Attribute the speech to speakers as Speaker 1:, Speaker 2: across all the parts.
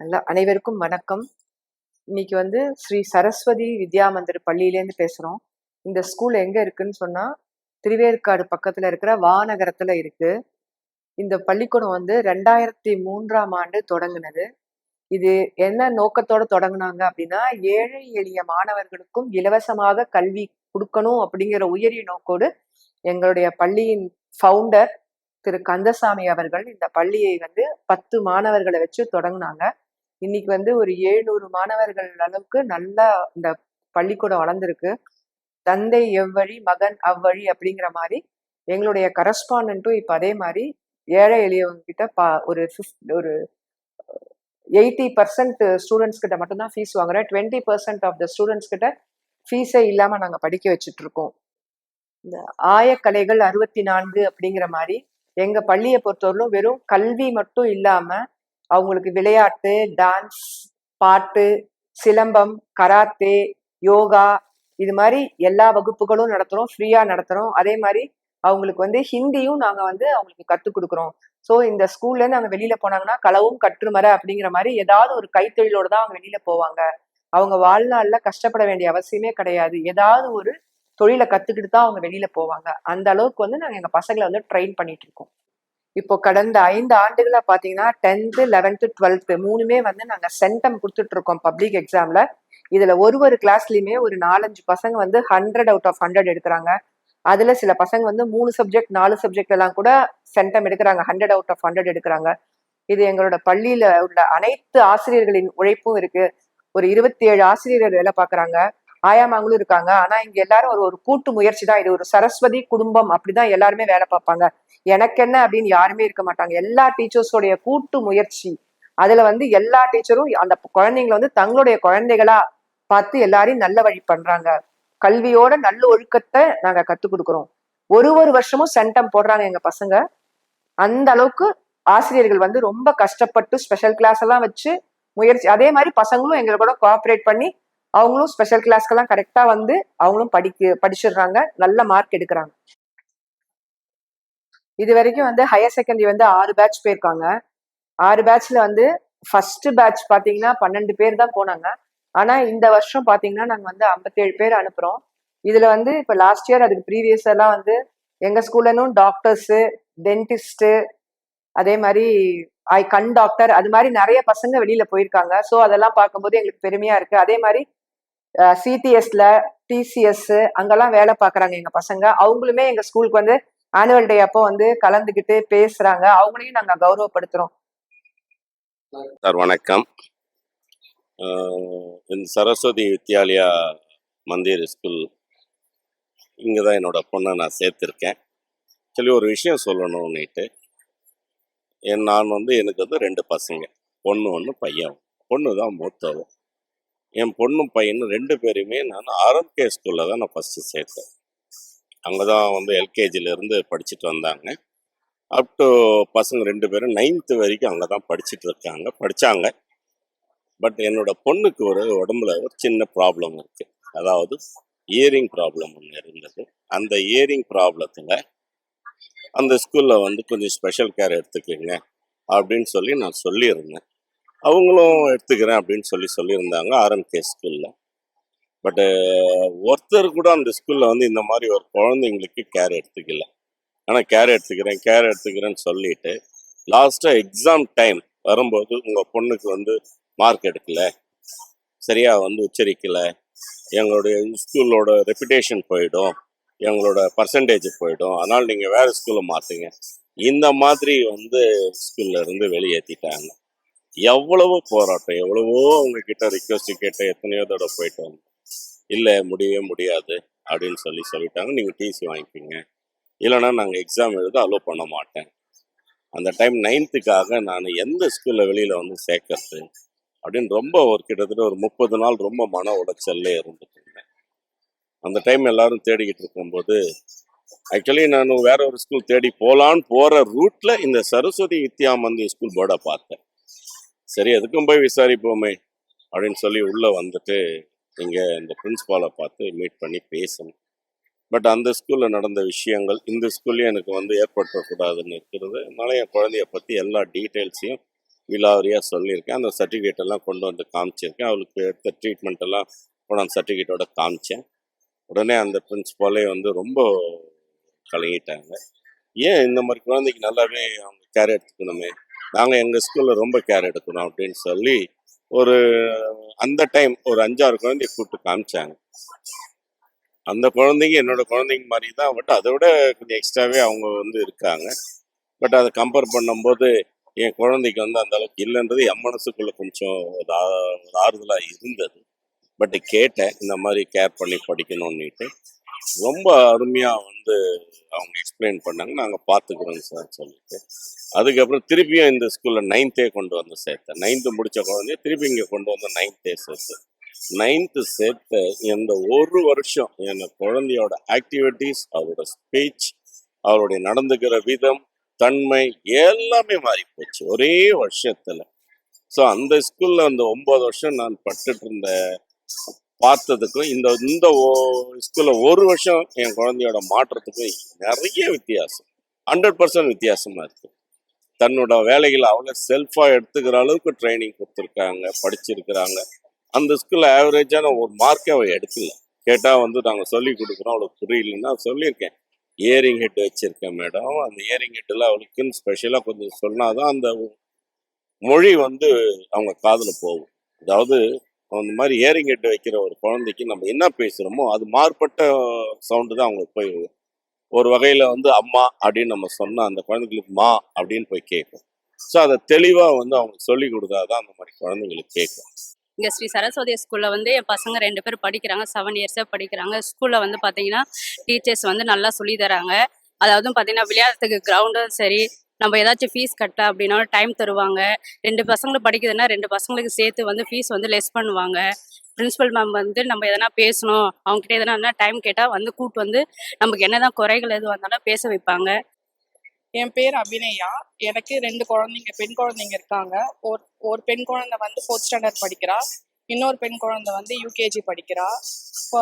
Speaker 1: நல்லா அனைவருக்கும் வணக்கம். இன்னைக்கு வந்து ஸ்ரீ சரஸ்வதி வித்யா மந்திர் பள்ளியிலேருந்து பேசுகிறோம் இந்த ஸ்கூல் எங்கே இருக்குன்னு சொன்னால் திருவேற்காடு பக்கத்தில் இருக்கிற வானகரத்தில் இருக்கு. இந்த பள்ளிக்கூடம் வந்து ரெண்டாயிரத்தி மூன்றாம் ஆண்டு தொடங்கினது. இது என்ன நோக்கத்தோட தொடங்கினாங்க அப்படின்னா ஏழை எளிய மாணவர்களுக்கும் இலவசமாக கல்வி கொடுக்கணும் அப்படிங்கிற உயரிய நோக்கோடு எங்களுடைய பள்ளியின் ஃபவுண்டர் திரு கந்தசாமி அவர்கள் இந்த பள்ளியை வந்து பத்து மாணவர்களை வச்சு தொடங்கினாங்க. இன்னைக்கு வந்து ஒரு ஏழ்நூறு மாணவர்கள் அளவுக்கு நல்லா இந்த பள்ளிக்கூடம் வளர்ந்துருக்கு. தந்தை எவ்வழி மகன் அவ்வழி அப்படிங்கிற மாதிரி எங்களுடைய கரஸ்பாண்டும் இப்போ அதே மாதிரி ஏழை எளியவங்க கிட்ட பா ஒரு ஃபிஃப்ட் ஒரு எயிட்டி பர்சன்ட் ஸ்டூடெண்ட்ஸ் கிட்ட மட்டும்தான் ஃபீஸ் வாங்குறேன் twenty percent of the students கிட்ட ஃபீஸே இல்லாமல் நாங்கள் படிக்க வச்சுட்டு இருக்கோம். இந்த ஆயக்கலைகள் அறுபத்தி நான்கு அப்படிங்கிற மாதிரி எங்கள் பள்ளியை பொறுத்தவரையிலும் வெறும் கல்வி மட்டும் இல்லாமல் அவங்களுக்கு விளையாட்டு டான்ஸ் பாட்டு சிலம்பம் கராத்தே யோகா இது மாதிரி எல்லா வகுப்புகளும் நடத்துகிறோம் ஃப்ரீயாக நடத்துகிறோம் அதே மாதிரி அவங்களுக்கு வந்து ஹிந்தியும் நாங்கள் வந்து அவங்களுக்கு கற்றுக் கொடுக்குறோம். ஸோ இந்த ஸ்கூல்லேருந்து அவங்க வெளியில் போனாங்கன்னா களவும் கற்றுமர அப்படிங்கிற மாதிரி ஏதாவது ஒரு கைத்தொழிலோடு தான் அவங்க வெளியில் போவாங்க. அவங்க வாழ்நாளில் கஷ்டப்பட வேண்டிய அவசியமே கிடையாது. ஏதாவது ஒரு தொழிலை கற்றுக்கிட்டு தான் அவங்க வெளியில் போவாங்க. அந்த அளவுக்கு வந்து நாங்கள் எங்கள் பசங்களை வந்து ட்ரெயின் பண்ணிட்டு இருக்கோம். இப்போ கடந்த ஐந்து ஆண்டுகளா பாத்தீங்கன்னா டென்த்து லெவன்த்து டுவெல்த்து மூணுமே வந்து நாங்க சென்டம் கொடுத்துட்டு இருக்கோம் பப்ளிக் எக்ஸாம்ல இதுல ஒரு ஒரு கிளாஸ்லயுமே ஒரு நாலஞ்சு பசங்க வந்து ஹண்ட்ரட் அவுட் ஆஃப் ஹண்ட்ரட் எடுக்கிறாங்க. அதுல சில பசங்க வந்து மூணு சப்ஜெக்ட் நாலு சப்ஜெக்ட் எல்லாம் கூட சென்டம் எடுக்கிறாங்க. ஹண்ட்ரட் அவுட் ஆஃப் ஹண்ட்ரட் எடுக்கிறாங்க. இது எங்களோட பள்ளியில உள்ள அனைத்து ஆசிரியர்களின் உழைப்பும் இருக்கு. ஒரு இருபத்தி ஏழு ஆசிரியர் வேலை பார்க்குறாங்க ஆயாமாங்களும் இருக்காங்க. ஆனா இங்க எல்லாரும் ஒரு ஒரு கூட்டு முயற்சி தான். இது ஒரு சரஸ்வதி குடும்பம் அப்படிதான் எல்லாருமே வேலை பார்ப்பாங்க. எனக்கு என்ன அப்படின்னு யாருமே இருக்க மாட்டாங்க. எல்லா டீச்சர்ஸோடைய கூட்டு முயற்சி. அதுல வந்து எல்லா டீச்சரும் அந்த குழந்தைங்களை வந்து தங்களுடைய குழந்தைகளா பார்த்து எல்லாரையும் நல்ல வழி பண்றாங்க. கல்வியோட நல்ல ஒழுக்கத்தை நாங்க கத்துக் கொடுக்குறோம். ஒரு ஒரு வருஷமும் சென்டம் போடுறாங்க எங்க பசங்க. அந்த அளவுக்கு ஆசிரியர்கள் வந்து ரொம்ப கஷ்டப்பட்டு ஸ்பெஷல் கிளாஸ் எல்லாம் வச்சு முயற்சி அதே மாதிரி பசங்களும் எங்களை கூட கோஆப்ரேட் பண்ணி அவங்களும் ஸ்பெஷல் கிளாஸ்க்கெல்லாம் கரெக்டா வந்து அவங்களும் படிக்க படிச்சிடுறாங்க. நல்ல மார்க் எடுக்கிறாங்க. இது வரைக்கும் வந்து ஹையர் செகண்டரி வந்து ஆறு பேட்ச் போயிருக்காங்க. ஆறு பேட்ச்ல வந்து ஃபர்ஸ்ட் பேட்ச் பாத்தீங்கன்னா பன்னெண்டு பேர் தான் போனாங்க. ஆனா இந்த வருஷம் பாத்தீங்கன்னா நாங்க வந்து ஐம்பத்தேழு பேர் அனுப்புறோம். இதுல வந்து இப்ப லாஸ்ட் இயர் அதுக்கு ப்ரீவியஸ் எல்லாம் வந்து எங்க ஸ்கூல்லனும் டாக்டர்ஸ் டென்டிஸ்ட் அதே மாதிரி ஐ கண் டாக்டர் அது மாதிரி நிறைய பசங்க வெளியில போயிருக்காங்க. ஸோ அதெல்லாம் பார்க்கும்போது எங்களுக்கு பெருமையா இருக்கு. அதே மாதிரி சிடிஎஸ்ல டிசிஎஸ் அங்கெல்லாம் வேலை பார்க்குறாங்க எங்க பசங்க. அவங்களுமே எங்க ஸ்கூலுக்கு வந்து ஆனுவல் டே அப்போ வந்து கலந்துக்கிட்டு பேசுறாங்க. அவங்களையும் நாங்க கௌரவப்படுத்துறோம்.
Speaker 2: சார் வணக்கம். சரஸ்வதி வித்யாலயா மந்திர் ஸ்கூல் இங்கே தான் என்னோட பொண்ணை நான் சேர்த்துருக்கேன். சொல்லி ஒரு விஷயம் சொல்லணும்னுட்டு என் நான் வந்து எனக்கு வந்து ரெண்டு பசங்க. பொண்ணு ஒன்று பையன். பொண்ணு தான் மூத்தவும் என் பொண்ணும் பையனும் ரெண்டு பேருமே நான் ஆரோக்கிய ஸ்கூலில் தான் நான் ஃபஸ்ட்டு சேர்த்தேன். அங்கே தான் வந்து எல்கேஜிலேருந்து படிச்சுட்டு வந்தாங்க. அப் டு பசங்க ரெண்டு பேரும் நைன்த்து வரைக்கும் அங்கே தான் படிச்சுட்டு இருக்காங்க. படித்தாங்க பட் என்னோட பொண்ணுக்கு ஒரு உடம்புல ஒரு சின்ன ப்ராப்ளம் இருக்குது அதாவது இயரிங் ப்ராப்ளம் ஒன்று இருந்தது. அந்த இயரிங் ப்ராப்ளத்தில் அந்த ஸ்கூலில் வந்து கொஞ்சம் ஸ்பெஷல் கேர் எடுத்துக்கோங்க அப்படின்னு சொல்லி நான் சொல்லியிருந்தேன். அவங்களும் எடுத்துக்கிறேன் அப்படின்னு சொல்லி சொல்லியிருந்தாங்க ஆர்எம்கே ஸ்கூலில் பட்டு ஒருத்தர் கூட அந்த ஸ்கூலில் வந்து இந்த மாதிரி ஒரு குழந்தைங்களுக்கு கேர் எடுத்துக்கல. ஆனால் கேர் எடுத்துக்கிறேன் கேர் எடுத்துக்கிறேன்னு சொல்லிட்டு லாஸ்ட்டாக எக்ஸாம் டைம் வரும்போது உங்கள் பொண்ணுக்கு வந்து மார்க் எடுக்கல. சரியாக வந்து உச்சரிக்கலை. எங்களுடைய ஸ்கூலோட ரெப்புடேஷன் போயிடும். எங்களோட பர்சன்டேஜ் போயிடும். அதனால் நீங்கள் வேறு ஸ்கூலில் மாற்றுங்க இந்த மாதிரி வந்து ஸ்கூல்ல இருந்து வெளியேற்றிட்டாங்க எவ்வளவோ போராட்டம் எவ்வளவோ அவங்க கிட்ட ரிக்வஸ்ட் கேட்ட எத்தனையோ தடவை போயிட்டு வந்தோம். இல்லை முடியவே முடியாது அப்படின்னு சொல்லி சொல்லிட்டாங்க. நீங்கள் டிசி வாங்கிக்கிங்க. இல்லைன்னா நாங்கள் எக்ஸாம் எழுத அலோவ் பண்ண மாட்டேன். அந்த டைம் நைன்த்துக்காக நான் எந்த ஸ்கூலில் வெளியில் வந்து சேர்க்கறது அப்படின்னு ரொம்ப ஒரு கிட்டத்தட்ட ஒரு முப்பது நாள் ரொம்ப மன உளைச்சல்ல இருந்துட்டு இருந்தேன். அந்த டைம் எல்லாரும் தேடிக்கிட்டு இருக்கும்போது ஆக்சுவலி நான் வேற ஒரு ஸ்கூல் தேடி போகலான்னு போகிற ரூட்டில் இந்த சரஸ்வதி வித்யா மந்தி ஸ்கூல் போர்டை பார்த்தேன். சரி எதுக்கும் போய் விசாரிப்போமே அப்படின்னு சொல்லி உள்ளே வந்துட்டு இங்கே இந்த பிரின்ஸ்பாலை பார்த்து மீட் பண்ணி பேசணும். பட் அந்த ஸ்கூலில் நடந்த விஷயங்கள் இந்த ஸ்கூல்லையும் எனக்கு வந்து ஏற்படுத்தக்கூடாதுன்னு இருக்கிறது. அதனால என் குழந்தைய பற்றி எல்லா டீட்டெயில்ஸையும் விலாவரியாக சொல்லியிருக்கேன். அந்த சர்டிஃபிகேட் எல்லாம் கொண்டு வந்து காமிச்சிருக்கேன். அவளுக்கு எடுத்த ட்ரீட்மெண்ட் எல்லாம் அந்த சர்டிஃபிகேட்டோட காமிச்சேன். உடனே அந்த பிரின்ஸ்பாலே வந்து ரொம்ப கலங்கிட்டாங்க. ஏன் இந்த மாதிரி குழந்தைக்கு நல்லாவே அவங்க கேர் எடுத்துக்கணுமே? நாங்கள் எங்கள் ஸ்கூலில் ரொம்ப கேர் எடுக்கணும் அப்படின்னு சொல்லி ஒரு அந்த டைம் ஒரு அஞ்சாறு குழந்தைய கூப்பிட்டு காமிச்சாங்க. அந்த குழந்தைங்க என்னோட குழந்தைங்க மாதிரி தான் பட் அதை விட கொஞ்சம் எக்ஸ்ட்ராவே அவங்க வந்து இருக்காங்க. பட் அதை கம்பேர் பண்ணும்போது என் குழந்தைக்கு வந்து அந்த அளவுக்கு இல்லைன்றது என் மனசுக்குள்ள கொஞ்சம் ஒரு ஒரு ஆறுதலாக இருந்தது. பட் கேட்டேன் இந்த மாதிரி கேர் பண்ணி படிக்கணும்னுட்டு. ரொம்ப அருமையாக வந்து அவங்க எக்ஸ்பிளைன் பண்ணாங்க. நாங்கள் பார்த்துக்குறோங்க சார் சொல்லிட்டு. அதுக்கப்புறம் திருப்பியும் இந்த ஸ்கூலில் நைன்த்தே கொண்டு வந்து சேர்த்தேன். நைன்த்து முடித்த குழந்தைய திருப்பி இங்கே கொண்டு வந்து நைன்த்தே சேர்த்தேன். நைன்த்து சேர்த்த இந்த ஒரு வருஷம் என் குழந்தையோட ஆக்டிவிட்டீஸ் அவரோட ஸ்பீச் அவருடைய நடந்துக்கிற விதம் தன்மை எல்லாமே மாறி போச்சு ஒரே வருஷத்துல. ஸோ அந்த ஸ்கூல்ல அந்த ஒம்பது வருஷம் நான் பட்டுட்டு இருந்த பார்த்ததுக்கும் இந்த இந்த ஸ்கூலில் ஒரு வருஷம் என் குழந்தையோட மாற்றத்துக்கும் நிறைய வித்தியாசம். ஹண்ட்ரட் பர்சன்ட் வித்தியாசமாக இருக்குது தன்னோட வேலைகளை அவங்க செல்ஃபாக எடுத்துக்கிற அளவுக்கு ட்ரைனிங் கொடுத்துருக்காங்க படிச்சிருக்கிறாங்க. அந்த ஸ்கூலில் ஆவரேஜான ஒரு மார்க்கே அவள் எடுக்கல. கேட்டால் வந்து நாங்கள் சொல்லி கொடுக்குறோம் அவளுக்கு புரியலன்னா சொல்லியிருக்கேன். இயரிங் ஹெட் வச்சுருக்கேன் மேடம் அந்த இயரிங் ஹெட்டில் அவளுக்குன்னு ஸ்பெஷலாக கொஞ்சம் சொன்னாதான் அந்த மொழி வந்து அவங்க காதில் போகும். அதாவது அந்த மாதிரி ஏரிங் ஹெட் வைக்கிற ஒரு குழந்தைக்கு நம்ம என்ன பேசுகிறோமோ அது மாறுபட்ட சவுண்டு தான் அவங்களுக்கு போய் ஒரு வகையில் வந்து அம்மா அப்படின்னு நம்ம சொன்னால் அந்த குழந்தைங்களுக்கு மா அப்படின்னு போய் கேட்கும். ஸோ அதை தெளிவாக வந்து அவங்களுக்கு சொல்லி கொடுத்தாதான் அந்த மாதிரி குழந்தைங்களுக்கு கேட்கும்.
Speaker 3: இங்கே ஸ்ரீ சரஸ்வதி ஸ்கூலில் வந்து என் பசங்க ரெண்டு பேர் படிக்கிறாங்க. செவன் இயர்ஸாக படிக்கிறாங்க. ஸ்கூலில் வந்து பார்த்தீங்கன்னா டீச்சர்ஸ் வந்து நல்லா சொல்லி தராங்க. அதாவது பார்த்தீங்கன்னா விளையாடுறதுக்கு கிரவுண்டும் சரி நம்ம ஏதாச்சும் ஃபீஸ் கட்ட அப்படின்னா டைம் தருவாங்க. ரெண்டு பசங்களை படிக்குதுன்னா ரெண்டு பசங்களுக்கு சேர்த்து வந்து ஃபீஸ் வந்து லெஸ் பண்ணுவாங்க. பிரின்சிபல் மேம் வந்து நம்ம எதனா பேசணும் அவங்ககிட்ட எதனா டைம் கேட்டால் வந்து கூப்பிட்டு வந்து நமக்கு என்னதான் குறைகள் எது வந்தாலும் பேச வைப்பாங்க.
Speaker 4: என் பேர் அபிநயா. எனக்கு ரெண்டு குழந்தைங்க பெண் குழந்தைங்க இருக்காங்க. ஒரு ஒரு பெண் குழந்தை வந்து ஃபோர்த் ஸ்டாண்டர்ட் படிக்கிறா. இன்னொரு பெண் குழந்தை வந்து யூகேஜி படிக்கிறா. இப்போ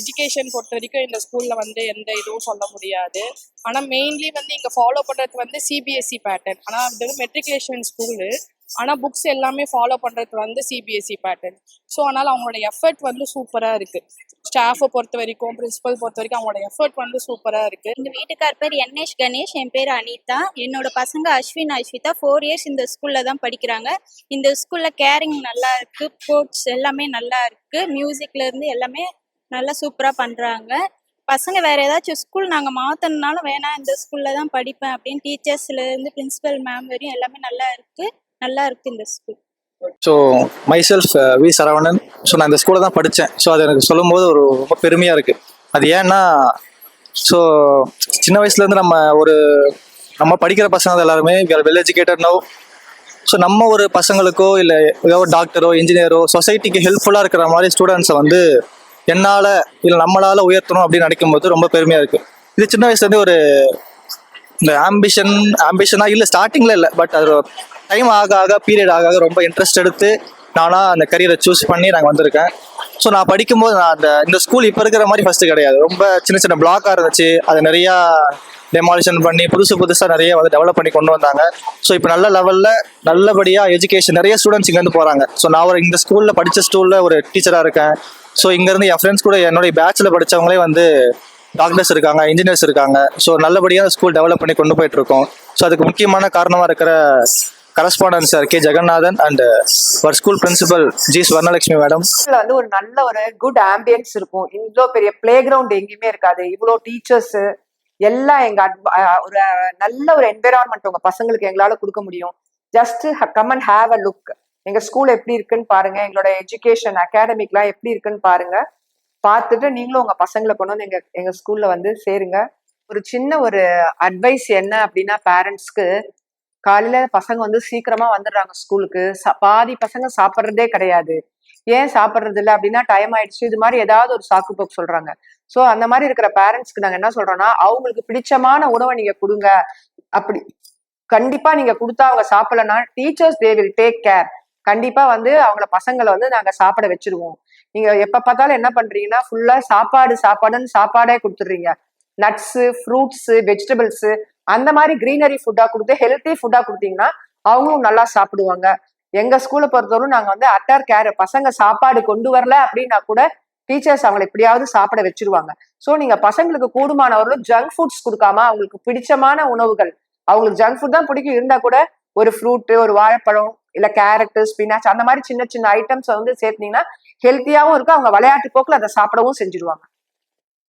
Speaker 4: எஜுகேஷன் பொறுத்த வரைக்கும் இந்த ஸ்கூலில் வந்து எந்த இதுவும் சொல்ல முடியாது. ஆனால் மெயின்லி வந்து இங்கே ஃபாலோ பண்ணுறது வந்து சிபிஎஸ்சி பேட்டர்ன் ஆனால் இது வந்து மெட்ரிகுலேஷன் ஸ்கூலு ஆனால் புக்ஸ் எல்லாமே ஃபாலோ பண்ணுறது வந்து சிபிஎஸ்சி பேட்டர்ன் ஸோ அதனால் அவங்களோட எஃபர்ட் வந்து சூப்பராக இருக்குது ஸ்டாஃபை பொறுத்த வரைக்கும் பிரின்சிபல் பொறுத்த வரைக்கும் அவங்களோட எஃபர்ட் வந்து சூப்பராக இருக்குது
Speaker 5: எங்க வீட்டுக்கார் பேர் என்எஸ் கணேஷ் என் பேர் அனிதா. என்னோட பசங்க அஸ்வின் அஸ்விதா ஃபோர் இயர்ஸ் இந்த ஸ்கூல்ல தான் படிக்கிறாங்க. இந்த ஸ்கூல்ல கேரிங் நல்லா இருக்கு ஸ்போர்ட்ஸ் எல்லாமே நல்லா இருக்கு மியூசிக்ல இருந்து எல்லாமே நல்லா சூப்பரா பண்றாங்க. பசங்க வேற ஏதாச்சும் ஸ்கூல் நாங்க மாத்தணும்னாலும் வேணாம் இந்த ஸ்கூல்ல தான் படிப்பேன் அப்படின்னு டீச்சர்ஸ்ல இருந்து பிரின்சிபல் மேம் வரையும் எல்லாமே நல்லா இருக்கு. நல்லா இருக்கு இந்த school
Speaker 6: so myself V Saravanan. So நான் இந்த ஸ்கூலில் தான் படித்தேன் ஸோ அது எனக்கு சொல்லும்போது ஒரு ரொம்ப பெருமையாக இருக்குது அது ஏன்னா ஸோ சின்ன வயசுலேருந்து நம்ம ஒரு நம்ம படிக்கிற பசங்க எல்லாருமே. வெல் எஜுகேட்டட் நோ ஸோ நம்ம ஒரு பசங்களுக்கோ இல்லை ஏதோ ஒரு டாக்டரோ இன்ஜினியரோ சொசைட்டிக்கு ஹெல்ப்ஃபுல்லாக இருக்கிற மாதிரி ஸ்டூடெண்ட்ஸை வந்து என்னால் இல்லை நம்மளால் உயர்த்தணும் அப்படின்னு நினைக்கும் போது ரொம்ப பெருமையாக இருக்குது இது சின்ன வயசுலேருந்து ஒரு இந்த ஆம்பிஷன் ஆம்பிஷனாக இல்லை ஸ்டார்டிங்கில் இல்லை பட் அது டைம் ஆக ஆக பீரியட் ஆக ஆக ரொம்ப இன்ட்ரெஸ்ட் எடுத்து நானாக அந்த கரியரை சூஸ் பண்ணி நாங்கள் வந்திருக்கேன். ஸோ நான் படிக்கும்போது நான் அந்த இந்த ஸ்கூல் இப்போ இருக்கிற மாதிரி ஃபஸ்ட்டு கிடையாது. ரொம்ப சின்ன சின்ன பிளாக்காக இருந்துச்சு. அது நிறையா டெமாலிஷன் பண்ணி புதுசு புதுசாக நிறைய வந்து டெவலப் பண்ணி கொண்டு வந்தாங்க. ஸோ இப்போ நல்ல லெவலில் நல்லபடியாக எஜுகேஷன் நிறைய ஸ்டூடெண்ட்ஸ் இங்கேருந்து போகிறாங்க ஸோ நான் ஒரு இந்த ஸ்கூலில் படித்த ஸ்கூலில் ஒரு டீச்சராக இருக்கேன். ஸோ இங்கேருந்து என் ஃப்ரெண்ட்ஸ் கூட என்னுடைய பேட்சில் படித்தவங்களே வந்து டாக்டர்ஸ் இருக்காங்க இன்ஜினியர்ஸ் இருக்காங்க. ஸோ நல்லபடியாக ஸ்கூல் டெவலப் பண்ணி கொண்டு போயிட்டு இருக்கோம். ஸோ அதுக்கு முக்கியமான காரணமாக இருக்கிற correspondence sir K Jaganathan and ஒரு school principal G Swarnalakshmi madam
Speaker 1: வந்து ஒரு நல்ல ஒரு குட் ஆம்பியன்ஸ் இருக்கும். இவ்வளோ பெரிய பிளே கிரவுண்ட் எங்கேயுமே இருக்காது. இவ்வளோ டீச்சர்ஸ் எல்லாம் எங்க ஒரு நல்ல ஒரு என்விரான்மெண்ட் உங்க பசங்களுக்கு எங்களால கொடுக்க முடியும். Just come and have a look எங்க ஸ்கூல் எப்படி இருக்குன்னு பாருங்க. எங்களோட எஜுகேஷன் அகாடமிக்லாம் எப்படி இருக்குன்னு பாருங்க. பார்த்துட்டு நீங்களும் உங்க பசங்களை கொண்டு வந்து எங்க எங்க ஸ்கூல்ல வந்து சேருங்க. ஒரு சின்ன ஒரு அட்வைஸ் என்ன அப்படின்னா பேரண்ட்ஸ்க்கு காலையில பசங்க வந்து சீக்கிரமா வந்துடுறாங்க ஸ்கூலுக்கு. பாதி பசங்க சாப்பிட்றதே கிடையாது. ஏன் சாப்பிட்றது இல்லை அப்படின்னா டைம் ஆயிடுச்சு. இது மாதிரி ஏதாவது ஒரு சாக்கு போக்கு சொல்றாங்க. ஸோ அந்த மாதிரி இருக்கிற பேரண்ட்ஸ்க்கு நாங்க என்ன சொல்றோம்னா அவங்களுக்கு பிடிச்சமான உணவை நீங்க கொடுங்க. அப்படி கண்டிப்பா நீங்க கொடுத்தா அவங்க சாப்பிடலன்னா teachers they will take care கண்டிப்பா வந்து அவங்கள பசங்களை வந்து நாங்க சாப்பிட வச்சிருவோம். நீங்க எப்ப பார்த்தாலும் என்ன பண்றீங்கன்னா ஃபுல்லா சாப்பாடு சாப்பாடுன்னு சாப்பாடே கொடுத்துடுறீங்க. நட்ஸு ஃப்ரூட்ஸு வெஜிடபிள்ஸு அந்த மாதிரி கிரீனரி ஃபுட்டா கொடுத்து ஹெல்த்தி ஃபுட்டா கொடுத்தீங்கன்னா அவங்களும் நல்லா சாப்பிடுவாங்க. எங்க ஸ்கூலை பொறுத்தவரைக்கும் நாங்க வந்து அட்டார் கேர் பசங்க சாப்பாடு கொண்டு வரல அப்படின்னா கூட டீச்சர்ஸ் அவங்களை எப்படியாவது சாப்பிட வச்சிருவாங்க. ஸோ நீங்க பசங்களுக்கு கூடுமானவர்களும் ஜங்க் ஃபுட்ஸ் கொடுக்காம அவங்களுக்கு பிடிச்சமான உணவுகள் அவங்களுக்கு ஜங்க் ஃபுட் தான் பிடிக்கும். இருந்தா கூட ஒரு ஃப்ரூட்டு ஒரு வாழைப்பழம் இல்ல கேரட்டு ஸ்பினாச் அந்த மாதிரி சின்ன சின்ன ஐட்டம்ஸ் வந்து சேர்த்தீங்கன்னா ஹெல்த்தியாவும் இருக்கும் அவங்க விளையாட்டு போக்குல அதை சாப்பிடவும் செஞ்சிருவாங்க.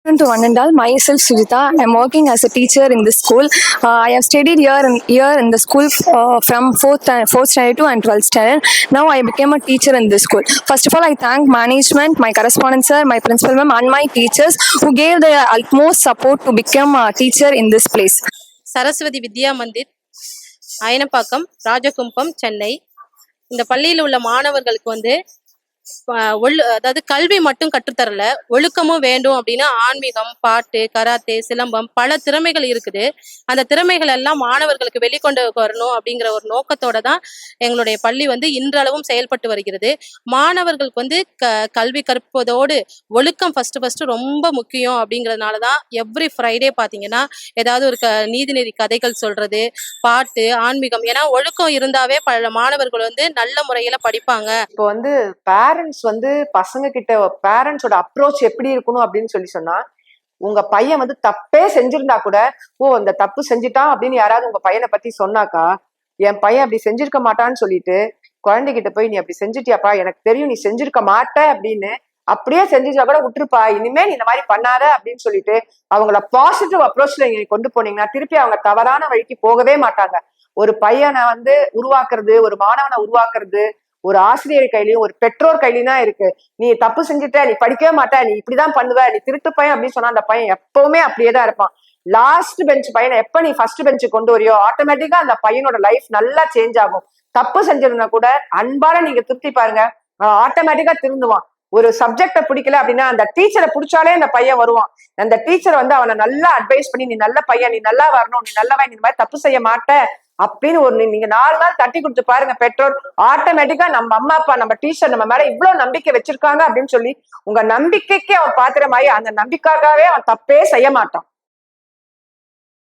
Speaker 7: Welcome to one and all. Myself Sujita. I'm working as a teacher in this school. Uh, I have studied here in, here in the school uh, from fourth and fourth standard to and twelfth standard. Now I became a teacher in this school. First of all, I thank management, my correspondent sir, my principal ma'am, and my teachers who gave their utmost support to become a teacher in this place.
Speaker 8: Saraswati Vidya Mandir அயனப்பாக்கம் ராஜகும்பம் Chennai இந்த பள்ளியில் உள்ள மாணவர்களுக்கு வந்து ஆஹ், ஒழு அதாவது கல்வி மட்டும் கற்றுத்தரல. ஒழுக்கமும் வேண்டும் அப்படின்னா ஆன்மீகம் பாட்டு கராத்தே சிலம்பம் பல திறமைகள் இருக்குது. அந்த திறமைகள் எல்லாம் மாணவர்களுக்கு வெளிக்கொண்டு வரணும் அப்படிங்கிற ஒரு நோக்கத்தோட தான் எங்களுடைய பள்ளி வந்து இன்றளவும் செயல்பட்டு வருகிறது. மாணவர்களுக்கு வந்து க கல்வி கற்பதோடு ஒழுக்கம் ஃபர்ஸ்ட் ஃபர்ஸ்ட் ரொம்ப முக்கியம் அப்படிங்கிறதுனால தான் எவ்ரி ஃப்ரைடே பார்த்தீங்கன்னா ஏதாவது ஒரு க நீதிநெறி கதைகள் சொல்றது பாட்டு ஆன்மீகம். ஏன்னா ஒழுக்கம் இருந்தாவே பல மாணவர்கள் வந்து நல்ல முறையில படிப்பாங்க.
Speaker 1: இப்போ வந்து பேரண்ட்ஸ் வந்து பசங்க கிட்ட பேரண்ட்ஸோட அப்ரோச் எப்படி இருக்கணும் அப்படின்னு சொல்லி சொன்னா உங்க பையன் வந்து தப்பே செஞ்சிருந்தா கூட ஓ அந்த தப்பு செஞ்சுட்டான் அப்படின்னு யாராவது உங்க பையனை பத்தி சொன்னாக்கா என் பையன் அப்படி செஞ்சிருக்க மாட்டான்னு சொல்லிட்டு குழந்தைகிட்ட போய் நீ அப்படி செஞ்சுட்டியாப்பா எனக்கு தெரியும் நீ செஞ்சிருக்க மாட்ட அப்படின்னு அப்படியே செஞ்சுட்டா கூட விட்டுருப்பா. இனிமே நீ இந்த மாதிரி பண்ணாத அப்படின்னு சொல்லிட்டு அவங்கள பாசிட்டிவ் அப்ரோச்ல நீங்க கொண்டு போனீங்கன்னா திருப்பி அவங்க தவறான வழிக்கு போகவே மாட்டாங்க. ஒரு பையனை வந்து உருவாக்குறது ஒரு மாணவனை உருவாக்குறது ஒரு ஆசிரியர் கையிலயும் ஒரு பெற்றோர் கையிலையும் தான் இருக்கு. நீ தப்பு செஞ்சுட்ட நீ படிக்கவே மாட்ட நீ இப்படிதான் பண்ணுவ நீ திருட்டு பையன் அப்படின்னு சொன்னா அந்த பையன் எப்பவுமே அப்படியே தான் இருப்பான். லாஸ்ட் பெஞ்ச் பையனை எப்ப நீ ஃபர்ஸ்ட் பெஞ்ச் கொண்டு வரியோ ஆட்டோமேட்டிக்கா அந்த பையனோட லைஃப் நல்லா சேஞ்ச் ஆகும். தப்பு செஞ்சிருந்தா கூட அன்பால நீங்க திருப்தி பாருங்க. ஆட்டோமேட்டிக்கா திருந்துவான். ஒரு சப்ஜெக்ட பிடிக்கல அப்படின்னா அந்த டீச்சரை பிடிச்சாலே அந்த பையன் வருவான். அந்த டீச்சர் வந்து அவனை நல்லா அட்வைஸ் பண்ணி நீ நல்ல பையன் நீ நல்லா வரணும் நீ நல்லவன் நீ இந்த மாதிரி தப்பு செய்ய மாட்ட அப்படின்னு ஒரு நீங்க நாலு நாள் தட்டி கொடுத்து பாருங்க பெற்றோர். ஆட்டோமேட்டிக்கா நம்ம அம்மா அப்பா நம்ம டீச்சர் நம்ம மேல இவ்வளவு நம்பிக்கை வச்சிருக்காங்க அப்படின்னு சொல்லி உங்க நம்பிக்கைக்கு அவன் பாத்திரமாயி அந்த நம்பிக்கைக்காகவே அவன் தப்பே செய்ய மாட்டான்.